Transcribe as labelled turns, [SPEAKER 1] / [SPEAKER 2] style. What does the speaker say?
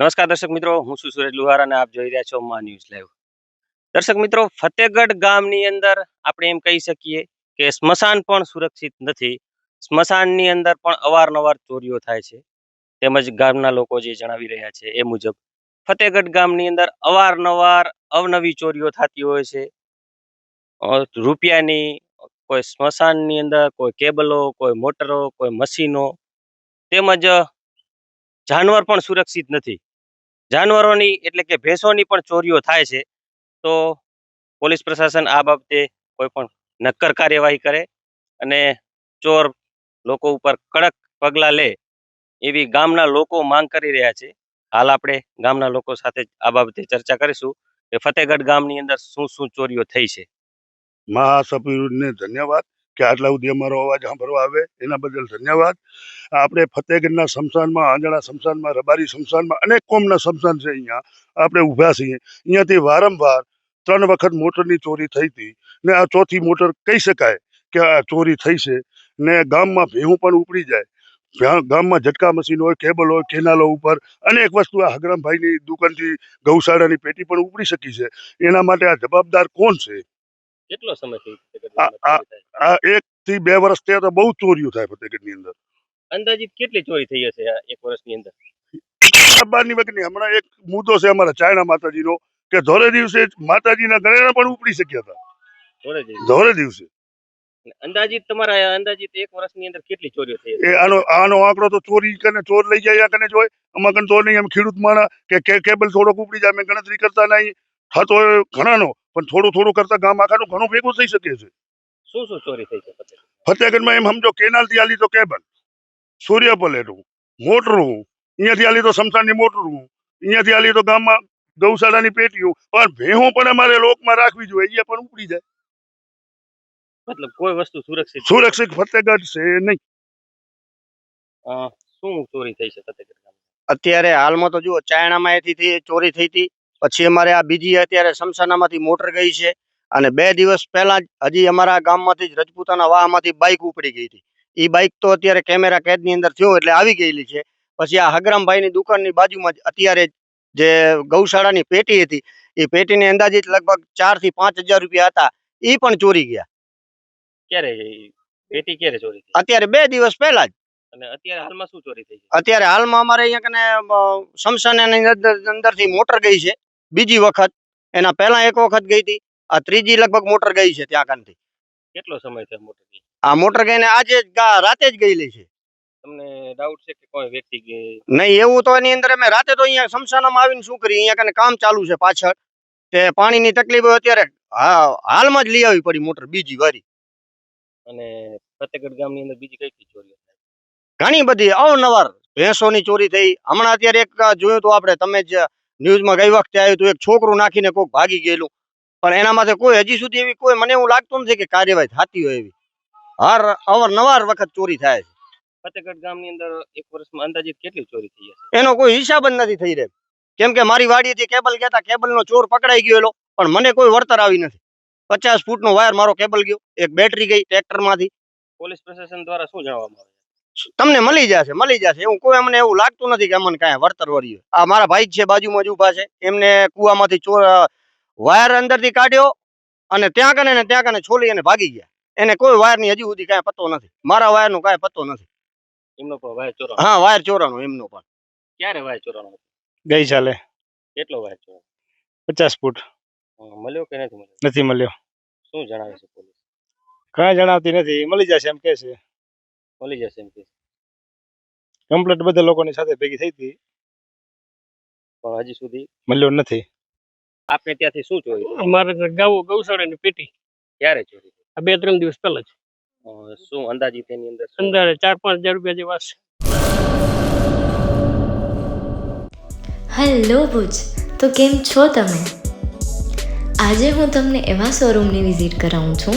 [SPEAKER 1] નમસ્કાર દર્શક મિત્રો, હું છું સુરેશ લુહાર અને આપ જોઈ રહ્યા છો મા ન્યૂઝ લાઈવ. દર્શક મિત્રો, ફતેગઢ ગામની અંદર આપણે એમ કહી શકીએ કે સ્મશાન પણ સુરક્ષિત નથી. સ્મશાનની અંદર પણ અવારનવાર ચોરીઓ થાય છે. તેમજ ગામના લોકો જે જણાવી રહ્યા છે એ મુજબ ફતેહગઢ ગામની અંદર અવારનવાર અવનવી ચોરીઓ થતી હોય છે. રૂપિયાની, કોઈ સ્મશાનની અંદર કોઈ કેબલો, કોઈ મોટરો, કોઈ મશીનો, તેમજ જાનવર પણ સુરક્ષિત નથી. જાનવરોની એટલે કે ભેંસોની પણ ચોરીઓ થાય છે, તો પોલીસ પ્રશાસન આ બાબતે કોઈ પણ નક્કર કાર્યવાહી કરે અને ચોર લોકો ઉપર કડક પગલાં લે એવી ગામના લોકો માંગ કરી રહ્યા છે. હાલ આપણે ગામના લોકો સાથે આ બાબતે ચર્ચા કરીશું કે ફતેહગઢ ગામની અંદર શું શું ચોરીઓ થઈ છે.
[SPEAKER 2] મહાસભ્યોને ધન્યવાદ. કે આટલા સુધી અમારો અવાજ સાંભળવા આવે, એના બદલ ધન્યવાદ. આપણે ફતેહગઢના શમશાનમાં, આંજણા શમશાનમાં, રબારી શમશાનમાં અનેક કોમના શમશાન છે અહીંયા. આપણે ઊભા છીએ. અહીંયાથી વારંવાર ત્રણ વખત મોટરની ચોરી થઈ હતી ને આ ચોથી મોટર કહી શકાય કે આ ચોરી થઈ છે ને ગામમાં ભેહું પણ ઉપડી જાય. ગામમાં ઝટકા મશીન હોય, કેબલ હોય, કેનાલો ઉપર અનેક વસ્તુ આ હગરામભાઈની દુકાનથી ગૌશાળાની પેટી પણ ઉપડી શકી છે. એના માટે આ જવાબદાર કોણ છે?
[SPEAKER 1] કેટલો સમય થઈ
[SPEAKER 2] એક થી બે વર્ષ થયા તો બહુ ચોરીઓ થાય ફતેહગઢની અંદર.
[SPEAKER 1] અંદાજિત કેટલી ચોરી થઈ હશે એક વર્ષની અંદર?
[SPEAKER 2] બારની વખતની હમણાં એક મુદ્દો છે અમારા ચાયણા માતાજીનો કે ધોરે દિવસે માતાજીના ગણેણા પણ ઉપડી શક્યા હતા. ધોરે દિવસે?
[SPEAKER 1] અંદાજિત તમારા અંદાજિત એક વર્ષની અંદર કેટલી ચોરીઓ થઈ
[SPEAKER 2] એ આનો આનો આંકડો તો ચોરી કને ચોર લઈ જાય આ કને જોય. અમાર કને ચોર નહીં એમ ખેડૂત માણા કે કેબલ થોડોક ઉપડી જાય અમે ગણતરી કરતા નહીં. થતો ઘણાનો પણ થોડું થોડું કરતા ગામ આખાનું ઘણું ભેગું થઈ શકે છે.
[SPEAKER 1] શું શું ચોરી થઈ છે ફતેહગઢ?
[SPEAKER 2] ફતેહગઢમાં એમ સમજો કેનાલથી આલી તો કેબલ સૂર્ય પલેટું મોટરું અહીંયાથી આલી તો સમસાનની મોટરું અહીંયાથી આલી તો ગામમાં ગૌશાળાની પેટીઓ પણ ભેહું પણ અમારે લોકમાં રાખવી જોઈએ એ પણ ઉપડી જાય.
[SPEAKER 1] મતલબ કોઈ વસ્તુ સુરક્ષિત
[SPEAKER 2] સુરક્ષિત ફતેહગઢ છે નહીં.
[SPEAKER 1] શું ચોરી થઈ છે ફતેહગઢ
[SPEAKER 3] અત્યારે હાલમાં તો જુઓ ચાયણામાં એથી થી ચોરી થઈ હતી પછી અમારે આ બીજી અત્યારે શમશાનામાંથી મોટર ગઈ છે અને બે દિવસ પહેલા જ હજી અમારા ગામમાંથી જ રજપૂતાના વાહમાંથી બાઇક ઉપડી ગઈ હતી. એ બાઇક તો અત્યારે કેમેરા કેદની અંદર થયો એટલે આવી ગયેલી છે. પછી આ હગરામભાઈની દુકાનની બાજુમાં જ અત્યારે જે ગૌશાળાની પેટી હતી એ પેટીની અંદાજિત લગભગ ચારથી પાંચ હજાર રૂપિયા હતા. એ પણ ચોરી ગયા.
[SPEAKER 1] ક્યારે પેટી ક્યારે ચોરી થઈ?
[SPEAKER 3] અત્યારે બે દિવસ પહેલા જ.
[SPEAKER 1] અને અત્યારે હાલમાં શું ચોરી થઈ
[SPEAKER 3] અત્યારે હાલમાં અમારે અહીંયા કને અ, શમશાનની અંદરથી મોટર ગઈ છે. બીજી વખત એના પહેલા એક વખત ગઈ હતી આ ત્રીજી લગભગ મોટર ગઈ છે ત્યાં કાનથી
[SPEAKER 1] કેટલો સમય થયો મોટર ગઈ?
[SPEAKER 3] આ મોટર ગઈને આજે જ રાતે જ ગયેલી છે.
[SPEAKER 1] તમને ડાઉટ છે કે કોઈ વ્યક્તિ
[SPEAKER 3] નહીં એવું તો એની અંદર અમે રાતે તો અહીંયા શમશાનમાં આવીને શું કરી અહીંયા કને કામ ચાલુ છે પાછળ. તે પાણીની તકલીફ અત્યારે હા હાલમાં જ લઈ આવી પડી મોટર બીજી વારી.
[SPEAKER 1] અને ફતેગઢ ગામની અંદર બીજી કઈ કઈ ચોરીઓ
[SPEAKER 3] ઘણી બધી અવનવાર ભેંસોની ચોરી થઈ. હમણાં અત્યારે એક જોયું તો આપણે તમે જ ન્યૂઝમાં ગઈ વખતે આવ્યું હતું એક છોકરું નાખીને કોઈક ભાગી ગયેલું. પણ એના માટે કોઈ હજી સુધી એવી કોઈ મને એવું લાગતું નથી કે કાર્યવાહી થતી હોય એવી. હર અવારનવાર વખત ચોરી થાય છે.
[SPEAKER 1] ફતેગઢ ગામની અંદર એક વર્ષમાં અંદાજિત કેટલી ચોરી થઈ હશે?
[SPEAKER 3] એનો કોઈ હિસાબ જ નથી થઈ રહ્યો. કેમ કે મારી વાડીએથી કેબલ ગયા કેબલનો ચોર પકડાઈ ગયો એલો પણ મને કોઈ વળતર આવી નથી. પચાસ ફૂટનો વાયર મારો કેબલ ગયો એક બેટરી ગઈ ટ્રેક્ટરમાંથી.
[SPEAKER 1] પોલીસ પ્રશાસન દ્વારા શું જણાવવામાં આવે?
[SPEAKER 3] તમને મળી જશે મળી જશે. એવું કોઈ અમને એવું લાગતું નથી કે અમને કાંઈ વળતર વળ્યું આ મારા ભાઈ છે બાજુમાં જ ઊભા છે. એમને કુવામાંથી ચોર વાયર અંદરથી કાઢ્યો અને ત્યાં કને ને ત્યાં કને છોલી અને ભાગી ગયા. એને કોઈ વાયરની હજી સુધી કાંઈ પતો નથી. મારા વાયરનો કાંઈ પતો નથી.
[SPEAKER 1] એમનો પણ વાયર ચોરાનો.
[SPEAKER 3] હા વાયર ચોરાનો એમનો પણ.
[SPEAKER 1] ક્યારે વાયર ચોરાનો
[SPEAKER 4] ગઈ ચાલે
[SPEAKER 1] કેટલો વાયર ચોરાનો?
[SPEAKER 4] પચાસ ફૂટ.
[SPEAKER 1] મળ્યો કે નથી મળ્યો?
[SPEAKER 4] નથી મળ્યો.
[SPEAKER 1] શું જણાવે છે પોલીસ?
[SPEAKER 4] કાંઈ જણાવતી નથી. મળી જશે એમ કે છે.
[SPEAKER 1] મળી જશે એમ કે.
[SPEAKER 4] કમ્પ્લેટ બધા લોકોની સાથે ભેગી થઈ હતી?
[SPEAKER 1] પણ હજી સુધી
[SPEAKER 4] મળ્યો નથી?
[SPEAKER 1] આપને ત્યાંથી શું જોયું?
[SPEAKER 5] અમારે ગાવો ગૌશાળાની પેટી.
[SPEAKER 1] ક્યારે ચોરી
[SPEAKER 5] આ બે ત્રણ દિવસ પહેલા જ.
[SPEAKER 1] શું અંદાજી એની અંદર?
[SPEAKER 5] અંદાજે ચાર પાંચ હજાર રૂપિયા જેવા છે
[SPEAKER 6] હેલો ભુજ. તો કેમ છો તમે? આજે હું તમને એવા શોરૂમની વિઝિટ કરાવું છું